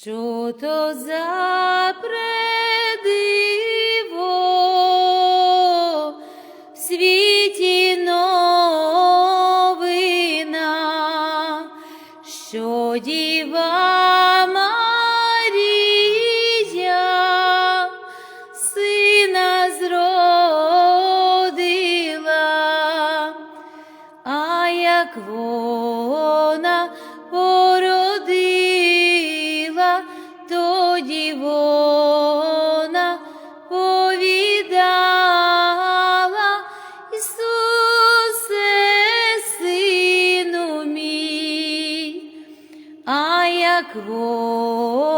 Що то за предиво а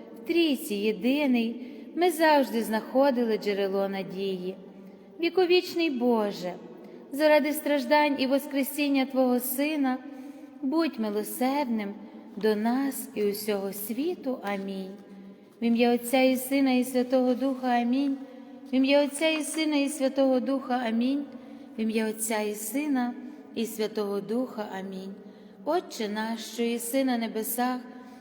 трійці єдиний, ми завжди знаходили джерело надії. Віковічний Боже, заради страждань і Воскресіння Твого Сина, будь милосердним до нас і усього світу. Амінь. В ім'я Отця і Сина, і Святого Духа Амінь. В ім'я Отця і Сина, і Святого Духа Амінь. В ім'я Отця і Сина, і Святого Духа Амінь. Отче наш, що єси на небесах,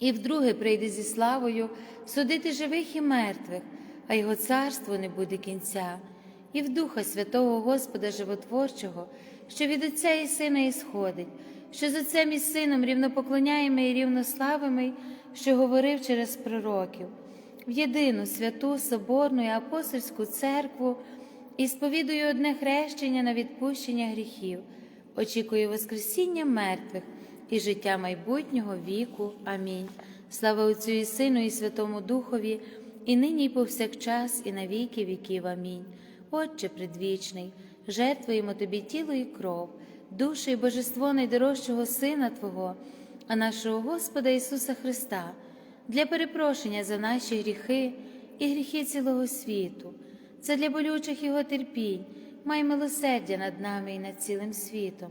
І вдруге прийде зі славою судити живих і мертвих, а його царство не буде кінця, і в Духа Святого Господа Животворчого, що від Отця і Сина ісходить, що з Отцем і Сином рівнопоклоняємо і рівнославимо, що говорив через пророків, в єдину святу Соборну і апостольську церкву і сповідую одне хрещення на відпущення гріхів, очікую Воскресіння мертвих і життя майбутнього віку. Амінь. Слава Отцю і Сину, і Святому Духові, і нині, і повсякчас, і на віки віків. Амінь. Отче предвічний, жертвуємо Тобі тіло і кров, душу і божество найдорожчого Сина Твого, а нашого Господа Ісуса Христа, для перепрошення за наші гріхи і гріхи цілого світу, це для болючих Його терпінь, май милосердя над нами і над цілим світом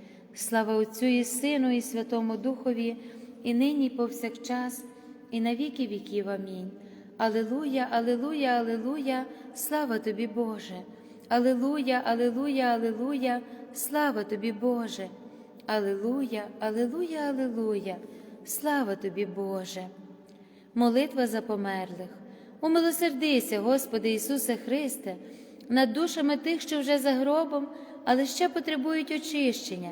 Слава Отцю і Сину, і Святому Духові, і нині, і повсякчас, і на віки віків. Амінь. Алилуя, Алилуя, Алилуя, слава тобі, Боже. Алилуя, Алилуя, Алилуя, слава тобі, Боже. Алилуя, Алилуя, Алилуя, слава тобі, Боже. Молитва за померлих. Умилосердися, Господи Ісусе Христе, над душами тих, що вже за гробом, але ще потребують очищення,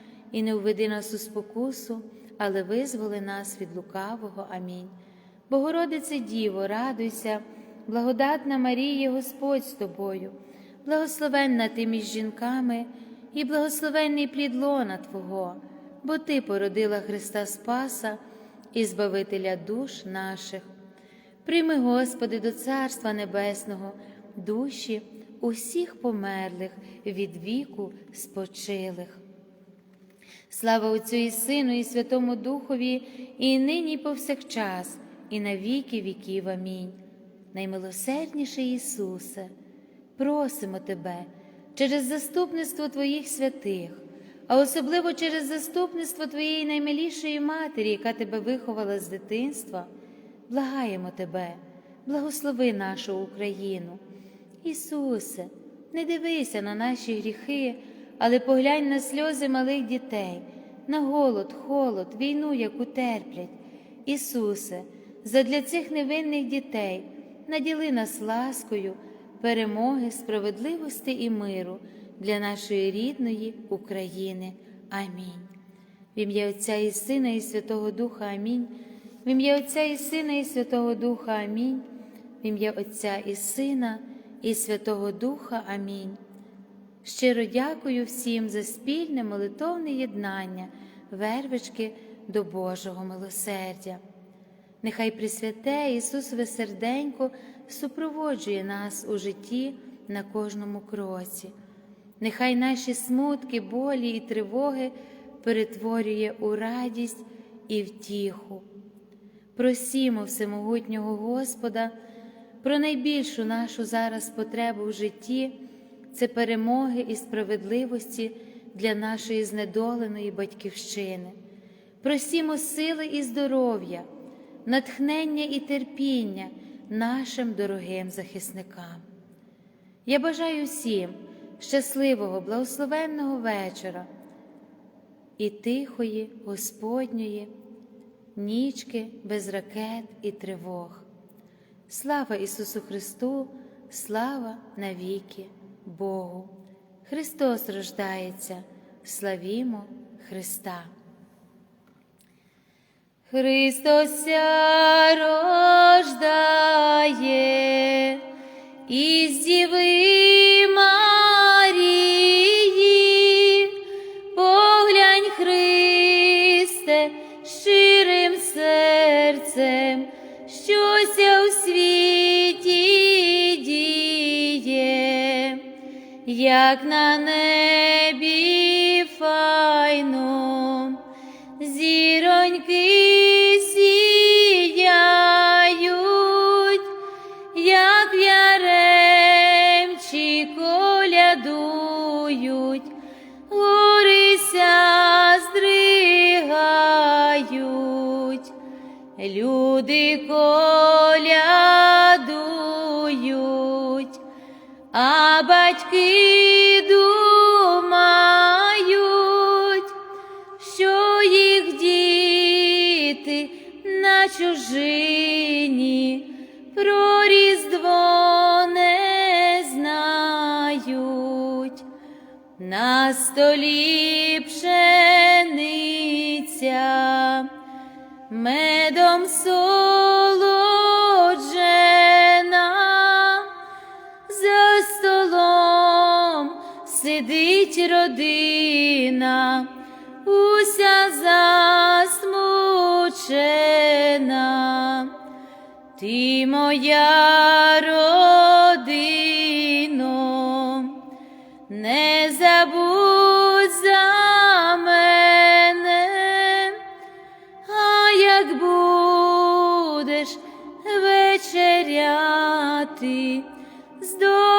і не введи нас у спокусу, але визволи нас від лукавого. Амінь. Богородице Діво, радуйся, благодатна Марія, Господь з тобою, благословенна ти між жінками і благословенний плід лона Твого, бо Ти породила Христа Спаса і Збавителя душ наших. Прийми, Господи, до Царства Небесного, душі усіх померлих від віку спочилих. Слава Отцю і Сину, і Святому Духові, і нині, і повсякчас, і на віки віків. Амінь. Наймилосердніший Ісусе, просимо Тебе через заступництво Твоїх святих, а особливо через заступництво Твоєї наймилішої Матері, яка Тебе виховала з дитинства, благаємо Тебе, благослови нашу Україну. Ісусе, не дивися на наші гріхи, але поглянь на сльози малих дітей, на голод, холод, війну, яку терплять. Ісусе, задля цих невинних дітей наділи нас ласкою, перемоги, справедливості і миру для нашої рідної України. Амінь. В ім'я Отця і Сина, і Святого Духа Амінь. В ім'я Отця і Сина, і Святого Духа Амінь. В ім'я Отця і Сина, і Святого Духа Амінь. Щиро дякую всім за спільне молитовне єднання, вервички до Божого милосердя. Нехай Пресвяте Ісусове серденько супроводжує нас у житті на кожному кроці. Нехай наші смутки, болі і тривоги перетворює у радість і втіху. Просімо всемогутнього Господа про найбільшу нашу зараз потребу в житті це перемоги і справедливості для нашої знедоленої батьківщини. Просімо сили і здоров'я, натхнення і терпіння нашим дорогим захисникам. Я бажаю всім щасливого, благословенного вечора і тихої, Господньої, нічки без ракет і тривог. Слава Ісусу Христу, слава навіки Богу! Христос рождається, славімо Христа! Христос рождає, рождає із Діви як на небі файно, зіроньки сіяють, як яремчі колядують, горися здригають, люди коля а батьки думають, що їх діти на чужині про Різдво не знають. На столі пшениця, медом солоджена, родина, уся засмучена. Ти моя родино, не забудь за мене, а як будеш вечеряти, здогайдай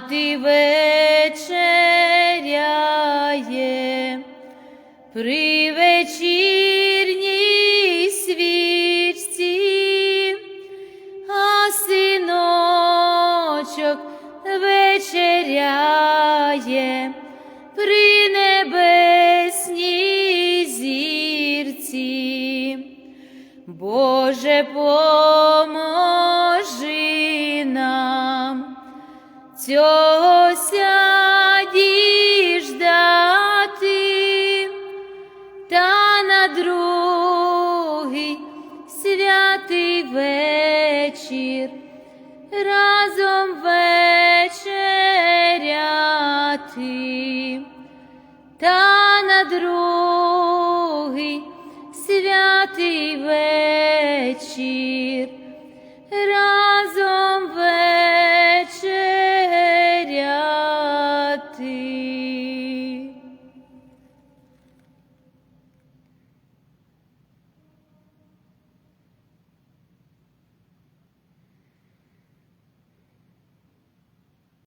мати вечеряє вечір. Разом вечеряти, та на другий святий вечір. Разом